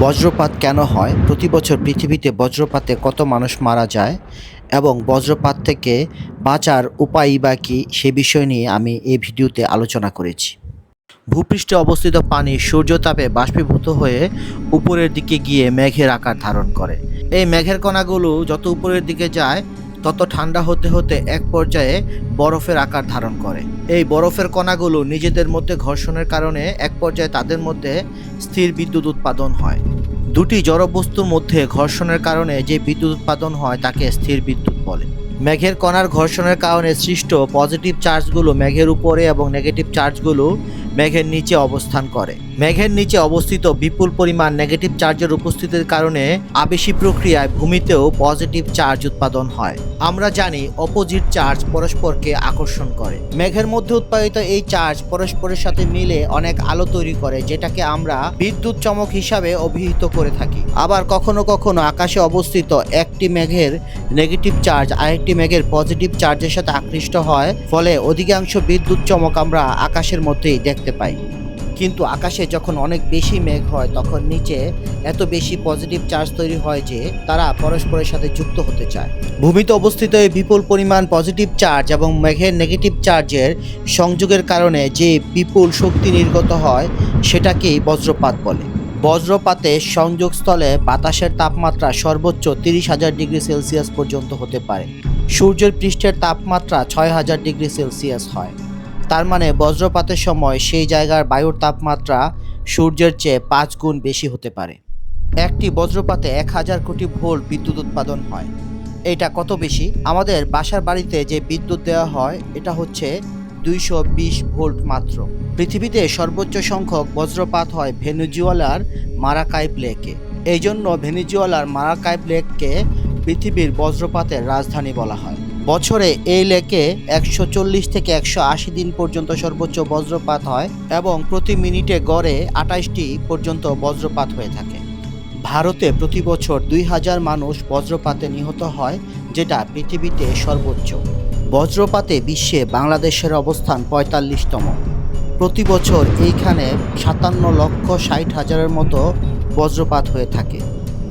বজ্রপাত কেন হয়? প্রতি বছর পৃথিবীতে বজ্রপাতে কত মানুষ মারা যায়? এবং বজ্রপাত থেকে বাঁচার উপায় বা কী সে বিষয় নিয়ে আমি এই ভিডিওতে আলোচনা করেছি। ভূপৃষ্ঠে অবস্থিত পানি সূর্যতাপে বাষ্পীভূত হয়ে উপরের দিকে গিয়ে মেঘের আকার ধারণ করে। এই মেঘের কণাগুলো যত উপরের দিকে যায় তত ঠান্ডা হতে হতে এক পর্যায়ে বরফের আকার ধারণ করে। এই বরফের কণাগুলো নিজেদের মধ্যে ঘর্ষণের কারণে এক পর্যায়ে তাদের মধ্যে স্থির বিদ্যুৎ উৎপাদন হয়। দুটি জড়বস্তুর মধ্যে ঘর্ষণের কারণে যে বিদ্যুৎ উৎপাদন হয় তাকে স্থির বিদ্যুৎ বলে। মেঘের কণার ঘর্ষণের কারণে সৃষ্ট পজিটিভ চার্জগুলো মেঘের উপরে এবং নেগেটিভ চার্জগুলো মেঘের নিচে অবস্থান করে। মেঘের নিচে অবস্থিত বিপুল পরিমাণ নেগেটিভ চার্জের উপস্থিতির কারণে আবেশী প্রক্রিয়ায় ভূমিতেও পজিটিভ চার্জ উৎপাদন হয়। আমরা জানি অপোজিট চার্জ পরস্পরকে আকর্ষণ করে। মেঘের মধ্যে উৎপাদিত এই চার্জ পরস্পরের সাথে মিলে অনেক আলো তৈরি করে, যেটাকে আমরা বিদ্যুৎ চমক হিসাবে অভিহিত করে থাকি। আবার কখনো কখনো আকাশে অবস্থিত একটি মেঘের নেগেটিভ চার্জ আরেকটি মেঘের পজিটিভ চার্জের সাথে আকৃষ্ট হয়, ফলে অধিকাংশ বিদ্যুৎ চমক আমরা আকাশের মধ্যেই দেখতে পাই। কিন্তু আকাশে যখন অনেক বেশি মেঘ হয়, তখন নিচে এত বেশি পজিটিভ চার্জ তৈরি হয় যে তারা পরস্পরের সাথে যুক্ত হতে চায়। ভূমিতে অবস্থিত এই বিপুল পরিমাণ পজিটিভ চার্জ এবং মেঘের নেগেটিভ চার্জের সংযোগের কারণে যে বিপুল শক্তি নির্গত হয়, সেটাকেই বজ্রপাত বলে। বজ্রপাতে সংযোগস্থলে বাতাসের তাপমাত্রা সর্বোচ্চ তিরিশ হাজার ডিগ্রি সেলসিয়াস পর্যন্ত হতে পারে। সূর্যের পৃষ্ঠের তাপমাত্রা ছয় হাজার ডিগ্রি সেলসিয়াস হয়। তার মানে বজ্রপাতের সময় সেই জায়গার বায়ুর তাপমাত্রা সূর্যের চেয়ে পাঁচ গুণ বেশি হতে পারে। একটি বজ্রপাতে এক হাজার কোটি ভোল্ট বিদ্যুৎ উৎপাদন হয়। এটা কত বেশি? আমাদের বাসার বাড়িতে যে বিদ্যুৎ দেওয়া হয়, এটা হচ্ছে দুইশো বিশ ভোল্ট মাত্র। পৃথিবীতে সর্বোচ্চ সংখ্যক বজ্রপাত হয় ভেনেজুয়েলার মারাকাই লেকে। এই জন্য ভেনেজুয়েলার মারাকাই লেককে পৃথিবীর বজ্রপাতের রাজধানী বলা হয়। বছরে এই লেকে একশো চল্লিশ থেকে একশো আশি দিন পর্যন্ত সর্বোচ্চ বজ্রপাত হয় এবং প্রতি মিনিটে গড়ে আঠাশটি পর্যন্ত বজ্রপাত হয়ে থাকে। ভারতে প্রতি বছর দুই হাজার মানুষ বজ্রপাতে নিহত হয়, যেটা পৃথিবীতে সর্বোচ্চ। বজ্রপাতে বিশ্বে বাংলাদেশের অবস্থান পঁয়তাল্লিশতম। প্রতি বছর এইখানে সাতান্ন লক্ষ ষাট হাজারের মতো বজ্রপাত হয়ে থাকে।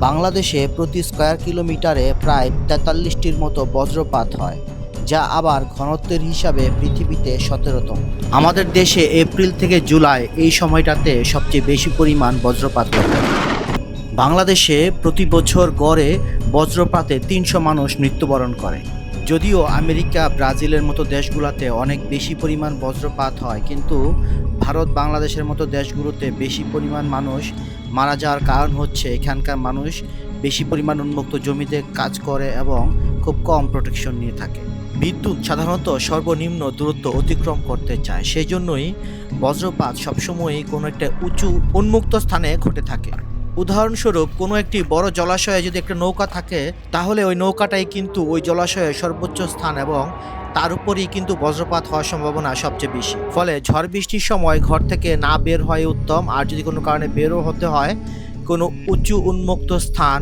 বাংলাদেশে প্রতি স্কয়ার কিলোমিটারে প্রায় তেতাল্লিশটির মতো বজ্রপাত হয়, যা আবার ঘনত্বের হিসাবে পৃথিবীতে সতেরোতম। আমাদের দেশে এপ্রিল থেকে জুলাই এই সময়টাতে সবচেয়ে বেশি পরিমাণ বজ্রপাত থাকে বাংলাদেশে প্রতি বছর গড়ে বজ্রপাতে তিনশো মানুষ মৃত্যুবরণ করে। যদিও আমেরিকা, ব্রাজিলের মতো দেশগুলোতে অনেক বেশি পরিমাণ বজ্রপাত হয়, কিন্তু ভারত বাংলাদেশের মতো দেশগুলোতে বেশি পরিমাণ মানুষ মারা যাওয়ার কারণ হচ্ছে এখানকার মানুষ বেশি পরিমাণ উন্মুক্ত জমিতে কাজ করে এবং খুব কম প্রোটেকশন নিয়ে থাকে। বিদ্যুৎ সাধারণত সর্বনিম্ন দূরত্ব অতিক্রম করতে চায় সেই জন্যই বজ্রপাত সবসময়ই কোনো একটা উঁচু উন্মুক্ত স্থানে ঘটে থাকে। উদাহরণস্বরূপ, কোনো একটি বড় জলাশয়ে যদি একটা নৌকা থাকে, তাহলে ওই নৌকাটাই কিন্তু ওই জলাশয়ের সর্বোচ্চ স্থান এবং তার উপরেই কিন্তু বজ্রপাত হওয়ার সম্ভাবনা সবচেয়ে বেশি। ফলে ঝড় বৃষ্টির সময় ঘর থেকে না বের হয় উত্তম, আর যদি কোনো কারণে বেরও হতে হয়, কোনো উঁচু উন্মুক্ত স্থান,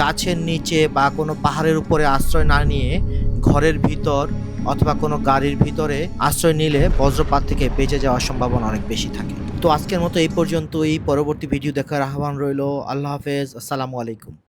গাছের নিচে বা কোনো পাহাড়ের উপরে আশ্রয় না নিয়ে ঘরের ভিতর অথবা কোনো গাড়ির ভিতরে আশ্রয় নিলে বজ্রপাত থেকে বেঁচে যাওয়ার সম্ভাবনা অনেক বেশি থাকে। তো আজকের মতো এই পর্যন্ত এই পরবর্তী ভিডিও দেখার আহ্বান রইল। আল্লাহ হাফেজ। আসসালামু আলাইকুম।